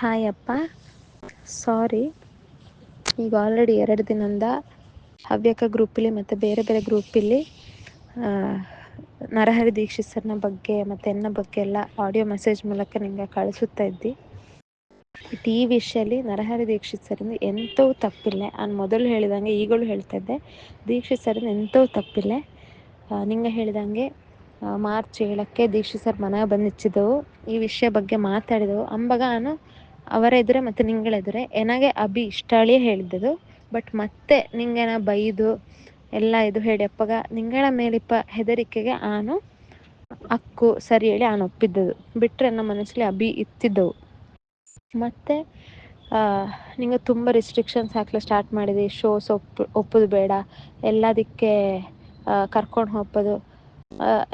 Hi ಅಪ್ಪ. ಸಾರಿ ಈಗ already ಎರಡು ದಿನದಿಂದ ಹವ್ಯಕ ಗ್ರೂಪಲ್ಲಿ ಮತ್ತು ಬೇರೆ ಬೇರೆ ಗ್ರೂಪಲ್ಲಿ ನರಹರಿ ದೀಕ್ಷಿತ್ ಸರ್ನ ಬಗ್ಗೆ ಮತ್ತು ಎನ್ನ ಬಗ್ಗೆ ಎಲ್ಲ ಆಡಿಯೋ ಮೆಸೇಜ್ ಮೂಲಕ ನಿಮಗೆ ಕಳಿಸುತ್ತಾ ಇದ್ದಿ. ಈ ವಿಷಯಲ್ಲಿ ನರಹರಿ ದೀಕ್ಷಿತ್ ಸರಿಂದ ಎಂಥವು ತಪ್ಪಿಲ್ಲ. ನಾನು ಮೊದಲು ಹೇಳಿದಂಗೆ ಈಗಲೂ ಹೇಳ್ತಾ ಇದ್ದೆ. ದೀಕ್ಷಿತ್ ಸರಿಂದ ಎಂಥವು ತಪ್ಪಿಲ್ಲ. ನಿಂಗೆ ಹೇಳಿದಂಗೆ ಮಾರ್ಚ್ ಏಳಕ್ಕೆ ದೀಕ್ಷಿತ್ ಸರ್ ಮನೆಗೆ ಬಂದಿಚ್ಚಿದ್ದೆವು ಈ ವಿಷಯ ಬಗ್ಗೆ ಮಾತಾಡಿದೆವು. ಅಂಬಾಗ ನಾನು ಅವರ ಎದುರೇ ಮತ್ತು ನಿಂಗಳ ಎದುರೇ. ಎನಗೆ ಅಭಿ ಇಷ್ಟಾಳಿಯೇ ಹೇಳಿದ್ದದು ಬಟ್ ಮತ್ತೆ ನಿಂಗೇನ ಬೈದು, ಎಲ್ಲ ಇದು ಹೇಳಿ ಅಪ್ಪಗ, ನಿಂಗಳ ಮೇಲಿಪ್ಪ ಹೆದರಿಕೆಗೆ ಆನು ಅಕ್ಕು ಸರಿ ಹೇಳಿ ಆನು ಒಪ್ಪಿದ್ದದು. ಬಿಟ್ಟರೆ ನಮ್ಮ ಮನಸ್ಸಲ್ಲಿ ಅಭಿ ಇತ್ತಿದ್ದವು. ಮತ್ತು ನಿಂಗೆ ತುಂಬ ರಿಸ್ಟ್ರಿಕ್ಷನ್ಸ್ ಹಾಕ್ಲಿಕ್ಕೆ ಸ್ಟಾರ್ಟ್ ಮಾಡಿದೆ ಶೋಸ್ ಒಪ್ಪು, ಒಪ್ಪೋದು ಬೇಡ, ಎಲ್ಲದಕ್ಕೆ ಕರ್ಕೊಂಡು ಹೋಗೋದು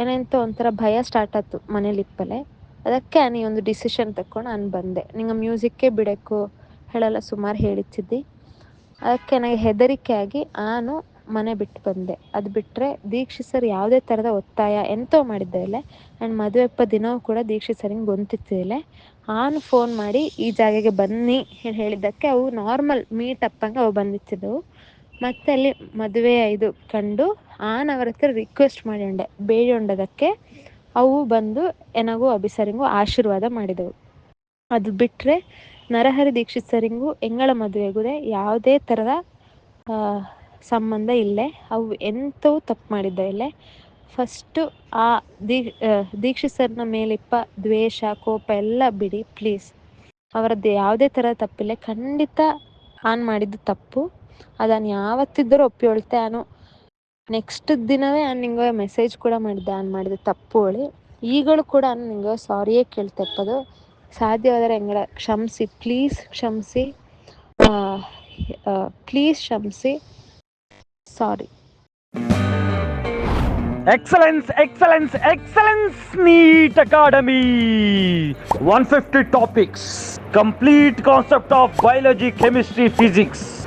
ಏನಂತ ಒಂಥರ ಭಯ ಸ್ಟಾರ್ಟ್ ಆಯ್ತು ಮನೇಲಿ ಇಪ್ಪಲೆ ಅದಕ್ಕೆ ನೀ ಒಂದು ಡಿಸಿಷನ್ ತಕೊಂಡು ನಾನು ಬಂದೆ. ನಿಂಗೆ ಮ್ಯೂಸಿಕ್ಕೇ ಬಿಡಬೇಕು ಹೇಳಲ್ಲ ಸುಮಾರು ಹೇಳಿದ್ದಿದ್ದಿ. ಅದಕ್ಕೆ ನನಗೆ ಹೆದರಿಕೆ ಆಗಿ ನಾನು ಮನೆ ಬಿಟ್ಟು ಬಂದೆ. ಅದು ಬಿಟ್ಟರೆ ದೀಕ್ಷಿತ್ ಸರ್ ಯಾವುದೇ ಥರದ ಒತ್ತಾಯ ಎಂತೋ ಮಾಡಿದ್ದೆ ಇಲ್ಲ ಆ್ಯಂಡ್ ಮದುವೆಪ್ಪ ದಿನವೂ ಕೂಡ ದೀಕ್ಷಿತ್ ಸರಿಂಗೆ ಗೊಂತಿತ್ತಿಲ್ಲ ಆನು ಫೋನ್ ಮಾಡಿ ಈ ಜಾಗಕ್ಕೆ ಬನ್ನಿ ಹೇಳಿ ಹೇಳಿದ್ದಕ್ಕೆ ಅವು ನಾರ್ಮಲ್ ಮೀಟ್ ಅಪ್ಪಂಗೆ ಅವು ಬಂದಿತ್ತಿದ್ದವು ಮತ್ತೆ ಅಲ್ಲಿ ಮದುವೆ ಇದು ಕಂಡು ಆನ್ ಅವ್ರ ಹತ್ರ ರಿಕ್ವೆಸ್ಟ್ ಮಾಡಿ ಉಂಡೆ ಬೇಡಿ ಉಂಡದಕ್ಕೆ ಅವು ಬಂದು ಎನಗೂ ಅಭಿಸರಿಂಗೂ ಆಶೀರ್ವಾದ ಮಾಡಿದವು. ಅದು ಬಿಟ್ಟರೆ ನರಹರಿ ದೀಕ್ಷಿತ್ ಸರಿಂಗೂ ಎಂಗಳ ಮದುವೆಗೂ ಯಾವುದೇ ಥರದ ಸಂಬಂಧ ಇಲ್ಲೇ. ಅವು ಎಂಥವು ತಪ್ಪು ಮಾಡಿದ್ದ ಇಲ್ಲೇ. ಫಸ್ಟು ಆ ದೀ ದೀಕ್ಷಿತ್ ಸರ್ನ ಮೇಲಿಪ್ಪ ದ್ವೇಷ, ಕೋಪ ಎಲ್ಲ ಬಿಡಿ, ಪ್ಲೀಸ್. ಅವರದ್ದು ಯಾವುದೇ ಥರ ತಪ್ಪಿಲ್ಲ. ಖಂಡಿತ ಆನ್ ಮಾಡಿದ್ದು ತಪ್ಪು. ಅದನ್ನು ಯಾವತ್ತಿದ್ದರೂ ಒಪ್ಪಿ ಹೇಳ್ತೆ ನಾನು ನೆಕ್ಸ್ಟ್ ದಿನವೇ ನಾನು ನಿಂಗೆ ಮೆಸೇಜ್ ಕೂಡ ಮಾಡಿದ್ದೆ. ನಾನು ಮಾಡಿದ ತಪ್ಪು ಹೇಳಿ. ಈಗಳು ಕೂಡ ನಾನು ನಿಂಗೆ ಸಾರಿಯೇ ಕೇಳ್ತಪ್ಪದು ಸಾಧ್ಯವಾದರೆ ಹೆಂಗಡ ಕ್ಷಮಿಸಿ ಪ್ಲೀಸ್ ಕ್ಷಮಿಸಿ. ಪ್ಲೀಸ್ ಕ್ಷಮಿಸಿ. Sorry excellence excellence excellence NEET academy one fifty topics complete concept of biology chemistry physics